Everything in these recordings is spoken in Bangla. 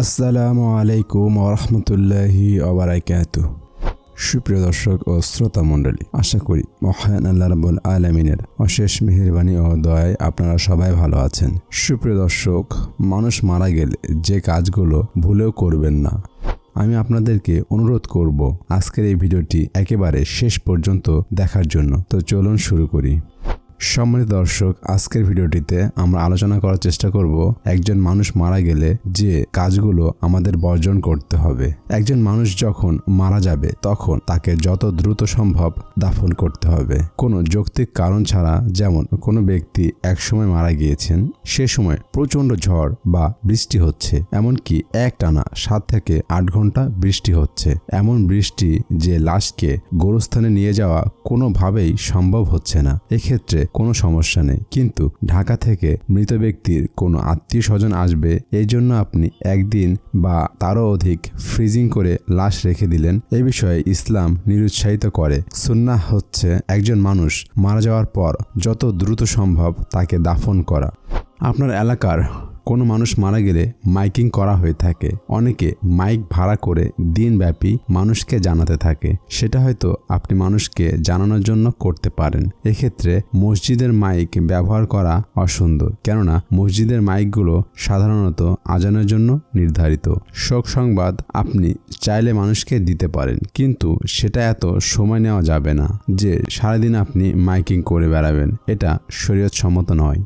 আসসালামু আলাইকুম ওরহমতুল্লাহি ওবরাকাত সুপ্রিয় দর্শক ও শ্রোতা মণ্ডলী, আশা করি মহান আল্লাহ রাবুল আলমিনের অশেষ মেহেরবানি ও দয়ায় আপনারা সবাই ভালো আছেন। সুপ্রিয় দর্শক, মানুষ মারা গেলে যে কাজগুলো ভুলেও করবেন না। আমি আপনাদেরকে অনুরোধ করব আজকের এই ভিডিওটি একেবারে শেষ পর্যন্ত দেখার জন্য। তো চলুন শুরু করি। সম্মানিত দর্শক, আজকের ভিডিওটিতে আমরা আলোচনা করার চেষ্টা করব একজন মানুষ মারা গেলে যে কাজগুলো আমাদের বর্জন করতে হবে। একজন মানুষ যখন মারা যাবে, তখন তাকে যত দ্রুত সম্ভব দাফন করতে হবে। কোনো যৌক্তিক কারণ ছাড়া যেমন কোনো ব্যক্তি একসময় মারা গিয়েছেন, সে সময় প্রচণ্ড ঝড় বা বৃষ্টি হচ্ছে। এমনকি এক টানা সাত থেকে আট ঘণ্টা বৃষ্টি হচ্ছে। এমন বৃষ্টি যে লাশকে গোরস্থানে নিয়ে যাওয়া কোনোভাবেই সম্ভব হচ্ছে না। এক্ষেত্রে কোনো সমস্যা নেই। কিন্তু ঢাকা থেকে মৃত ব্যক্তির কোনো আত্মীয় স্বজন আসবে, এই জন্য আপনি একদিন বা তারও অধিক ফ্রিজিং করে লাশ রেখে দিলেন। এ বিষয়ে ইসলাম নিরুৎসাহিত করে। সুন্নাহ হচ্ছে একজন মানুষ মারা যাওয়ার পর যত দ্রুত সম্ভব তাকে দাফন করা। আপনার এলাকার কোনো মানুষ মারা গেলে মাইকিং করা হয়ে থাকে। অনেকে মাইক ভাড়া করে দিনব্যাপী মানুষকে জানাতে থাকে। সেটা হয়তো আপনি মানুষকে জানানোর জন্য করতে পারেন। এক্ষেত্রে মসজিদের মাইক ব্যবহার করা অসুন্দর। কেননা মসজিদের মাইকগুলো সাধারণত আজানের জন্য নির্ধারিত। শোক সংবাদ আপনি চাইলে মানুষকে দিতে পারেন, কিন্তু সেটা এত সময় নেওয়া যাবে না যে সারাদিন আপনি মাইকিং করে বেড়াবেন। এটা শরীয়ত সম্মত নয়।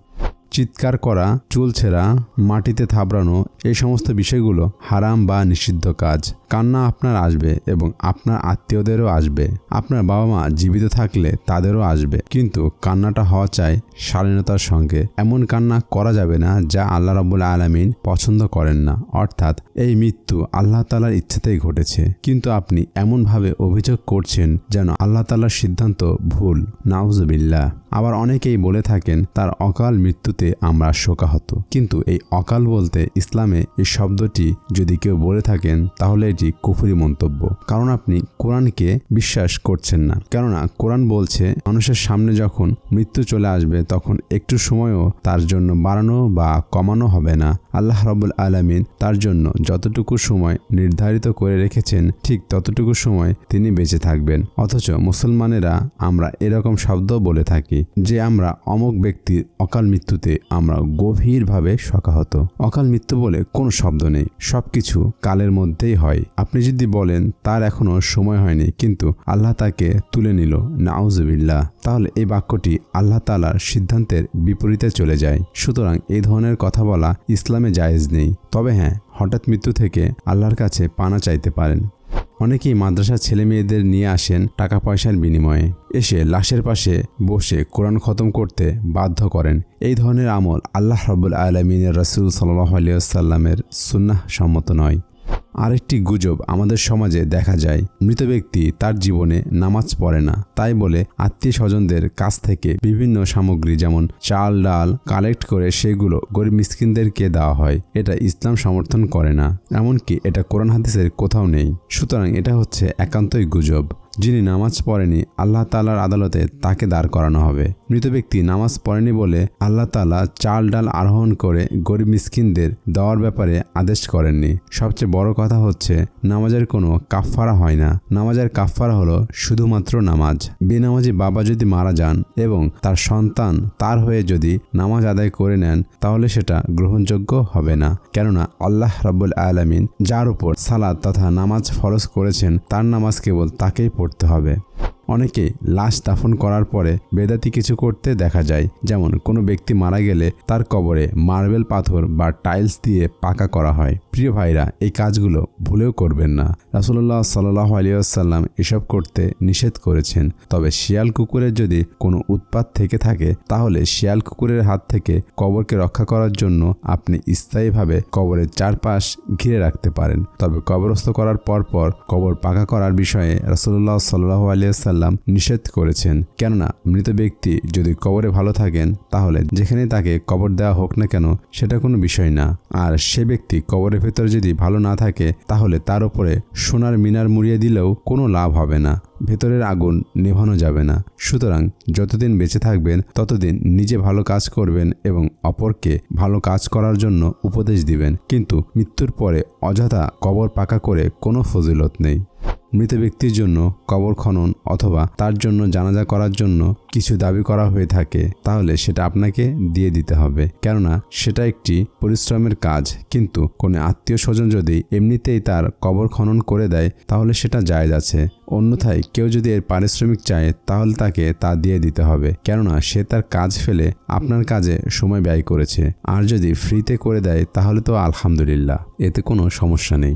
চিৎকার করা, চুল ছেঁড়া, মাটিতে থাবড়ানো এই সমস্ত বিষয়গুলো হারাম বা নিষিদ্ধ কাজ। কান্না আপনার আসবে এবং আপনার আত্মীয়দেরও আসবে। আপনার বাবা মা জীবিত থাকলে তাদেরও আসবে। কিন্তু কান্নাটা হওয়া চাই শালীনতার সঙ্গে। এমন কান্না করা যাবে না যা আল্লাহ রাবুল আলমিন পছন্দ করেন না। অর্থাৎ এই মৃত্যু আল্লাহ তালার ইচ্ছাতেই ঘটেছে। কিন্তু আপনি এমনভাবে অভিযোগ করছেন যেন আল্লাহ তালার সিদ্ধান্ত ভুল। নাউজবিল্লা আবার অনেকেই বলে থাকেন, তার অকাল মৃত্যুতে আমরা শোকাহত। কিন্তু এই অকাল বলতে ইসলামে এই শব্দটি যদি কেউ বলে থাকেন, তাহলে এটি কুফুরি মন্তব্য। কারণ আপনি কোরআনকে বিশ্বাস করছেন না। কেননা কোরআন বলছে, মানুষের সামনে যখন মৃত্যু চলে আসবে, তখন একটু সময়ও তার জন্য বাড়ানো বা কমানো হবে না। আল্লাহ রবুল আলমিন তার জন্য যতটুকু সময় নির্ধারিত করে রেখেছেন, ঠিক ততটুকু সময় তিনি বেঁচে থাকবেন। অথচ মুসলমানেরা আমরা এরকম শব্দ বলে থাকি যে আমরা অমুক ব্যক্তির অকাল মৃত্যুতে আমরা গভীরভাবে শকাহত। অকাল মৃত্যু বলে কোনো শব্দ নেই, সবকিছু কালের মধ্যেই হয়। আপনি যদি বলেন, তার এখনও সময় হয়নি, কিন্তু আল্লাহ তাকে তুলে নিল, নাউজবিল্লাহ। তাহলে এই বাক্যটি আল্লাহ তালার সিদ্ধান্তের বিপরীতে চলে যায়। সুতরাং এই ধরনের কথা বলা ইসলামে জায়েজ নেই। তবে হ্যাঁ হঠাৎ মৃত্যু থেকে আল্লাহর কাছে পানা চাইতে পারেন। অনেকেই মাদ্রাসার ছেলে মেয়েদের নিয়ে আসেন টাকা পয়সার বিনিময়ে। এসে লাশের পাশে বসে কোরআন খতম করতে বাধ্য করেন। এই ধরনের আমল আল্লাহ রবুল আলমিনের রসুল সাল্লাহ আলিয়াল্লামের সুন্নাহ সম্মত নয়। আরেকটি গুজব আমাদের সমাজে দেখা যায়। মৃত ব্যক্তি তার জীবনে নামাজ পড়ে না। তাই বলে আত্মীয় স্বজনদের কাছ থেকে বিভিন্ন সামগ্রী যেমন চাল, ডাল কালেক্ট করে সেগুলো গরিব মিসকিনদেরকে দেওয়া হয়। এটা ইসলাম সমর্থন করে না। এমনকি এটা কোরআন হাদিসের কোথাও নেই। সুতরাং এটা হচ্ছে একান্তই গুজব। যিনি নামাজ পড়েনি, আল্লাহ তালার আদালতে তাকে দাঁড় করানো হবে। মৃত ব্যক্তি নামাজ পড়েনি বলে আল্লাহ তালা চাল ডাল আরোহণ করে গরিব মিসকিনদের দেওয়ার ব্যাপারে আদেশ করেননি। সবচেয়ে বড় কথা হচ্ছে, নামাজের কোনো কাফফারা হয় না। নামাজের কাফফারা হলো শুধুমাত্র নামাজ। বেনামাজি বাবা যদি মারা যান এবং তার সন্তান তার হয়ে যদি নামাজ আদায় করে নেন, তাহলে সেটা গ্রহণযোগ্য হবে না। কেননা আল্লাহ রাবুল আলমিন যার উপর সালাদ তথা নামাজ ফরজ করেছেন, তার নামাজ কেবল তাকেই পড়তে হবে। অনেকে লাশ দাফন করার পরে বেদাতি কিছু করতে দেখা যায়। যেমন কোনো ব্যক্তি মারা গেলে তার কবরে মার্বেল পাথর বা টাইলস দিয়ে পাকা করা হয়। প্রিয় ভাইরা, এই কাজগুলো ভুলেও করবেন না। রাসুল্লাহ সাল্লাহ আলিয়াল্লাম এসব করতে নিষেধ করেছেন। তবে শিয়াল কুকুরের যদি কোনো উৎপাত থেকে থাকে, তাহলে শিয়াল কুকুরের হাত থেকে কবরকে রক্ষা করার জন্য আপনি স্থায়ীভাবে কবরের চারপাশ ঘিরে রাখতে পারেন। তবে কবরস্থ করার পর পর কবর পাকা করার বিষয়ে রাসুল্লাহ সাল্লাহ আলিয়া ওয়াসাল্লাম নিষেধ করেছেন। কেননা, মৃত ব্যক্তি যদি কবরে ভালো থাকেন, তাহলে যেখানে তাকে কবর দেওয়া হোক না কেন, সেটা কোনো বিষয় না। আর সে ব্যক্তি কবরের ভেতর যদি ভালো না থাকে, তাহলে তার উপরে সোনার মিনার মুড়িয়ে দিলেও কোনো লাভ হবে না। ভেতরের আগুন নেভানো যাবে না। সুতরাং যতদিন বেঁচে থাকবেন, ততদিন নিজে ভালো কাজ করবেন এবং অপরকে ভালো কাজ করার জন্য উপদেশ দিবেন। কিন্তু মৃত্যুর পরে অযথা কবর পাকা করে কোনো ফজিলত নেই। মৃত ব্যক্তির জন্য কবর খনন অথবা তার জন্য জানাজা করার জন্য কিছু দাবি করা হয়ে থাকে, তাহলে সেটা আপনাকে দিয়ে দিতে হবে। কেননা সেটা একটি পরিশ্রমের কাজ, কিন্তু কোনো আত্মীয় স্বজন যদি এমনিতেই তার কবর খনন করে দেয়, তাহলে সেটা জায়েজ আছে। অন্যথায় কেউ যদি এর পারিশ্রমিক চায়, তাহলে তাকে তা দিয়ে দিতে হবে। কেননা সে তার কাজ ফেলে আপনার কাজে সময় ব্যয় করেছে। আর যদি ফ্রিতে করে দেয়, তাহলে তো আলহামদুলিল্লাহ, এতে কোনো সমস্যা নেই।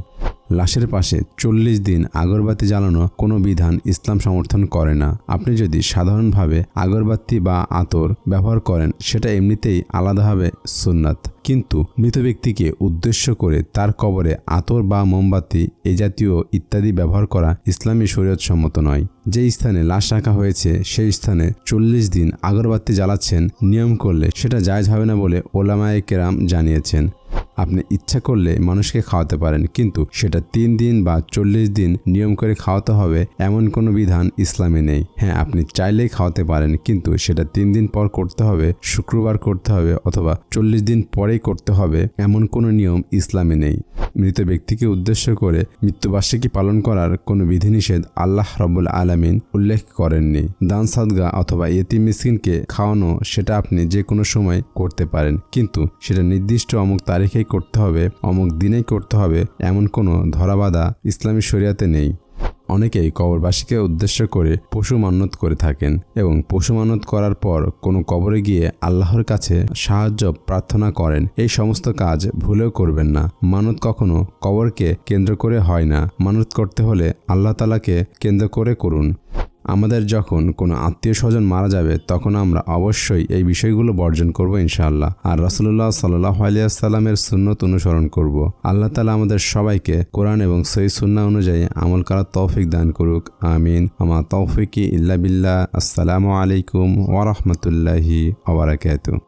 লাশের পাশে চল্লিশ দিন আগরবাতি জ্বালানো কোনো বিধান ইসলাম সমর্থন করে না। আপনি যদি সাধারণভাবে আগরবাতি বা আতর ব্যবহার করেন, সেটা এমনিতেই আলাদাভাবে সুন্নাত। কিন্তু মৃত ব্যক্তিকে উদ্দেশ্য করে তার কবরে আতর বা মোমবাতি, এ জাতীয় ইত্যাদি ব্যবহার করা ইসলামী শরীয়ত সম্মত নয়। যে স্থানে লাশ রাখা হয়েছে, সেই স্থানে চল্লিশ দিন আগরবাতি জ্বালাচ্ছেন, নিয়ম করলে সেটা জায়জ হবে না বলে ওলামায়ে কেরাম জানিয়েছেন। আপনি ইচ্ছা করলে মানুষকে খাওয়াতে পারেন, কিন্তু সেটা তিন দিন বা চল্লিশ দিন নিয়ম করে খাওয়াতে হবে এমন কোনো বিধান ইসলামে নেই। হ্যাঁ আপনি চাইলেই খাওয়াতে পারেন, কিন্তু সেটা তিন দিন পর করতে হবে, শুক্রবার করতে হবে অথবা চল্লিশ দিন পরেই করতে হবে এমন কোনো নিয়ম ইসলামে নেই। মৃত ব্যক্তিকে উদ্দেশ্য করে মৃত্যুবার্ষিকী পালন করার কোনো বিধিনিষেধ আল্লাহ রব্বুল আলামিন উল্লেখ করেননি। দান, সাদগা অথবা ইয়েতিম মিসকিনকে খাওয়ানো সেটা আপনি যে কোনো সময় করতে পারেন, কিন্তু সেটা নির্দিষ্ট অমুক তারিখেই করতে হবে, অমুক দিনেই করতে হবে, এমন কোনো ধরাবাধা ইসলামী শরিয়াতে নেই। অনেকেই কবরবাসীকে উদ্দেশ্য করে পশু মান্যত করে থাকেন এবং পশু মান্যত করার পর কোনো কবরে গিয়ে আল্লাহর কাছে সাহায্য, প্রার্থনা করেন। এই সমস্ত কাজ ভুলেও করবেন না। মানত কখনো কবরকে কেন্দ্র করে হয় না। মানত করতে হলে আল্লাহ তালাকে কেন্দ্র করে করুন। আমাদের যখন কোনো আত্মীয় স্বজন মারা যাবে, তখন আমরা অবশ্যই এই বিষয়গুলো বর্জন করব ইনশাআল্লাহ। আর রসুল্লাহ সাল্লাহ আলিয়াসাল্লামের সুন্নত অনুসরণ করব। আল্লাহ তালা আমাদের সবাইকে কোরআন এবং সই সুন্না অনুযায়ী আমল করার তৌফিক দান করুক। আমিন। আমা তৌফিকি ইল্লা বিল্লাহ। আসসালামু আলাইকুম ওরহমতুল্লাহি ওবরাকাতু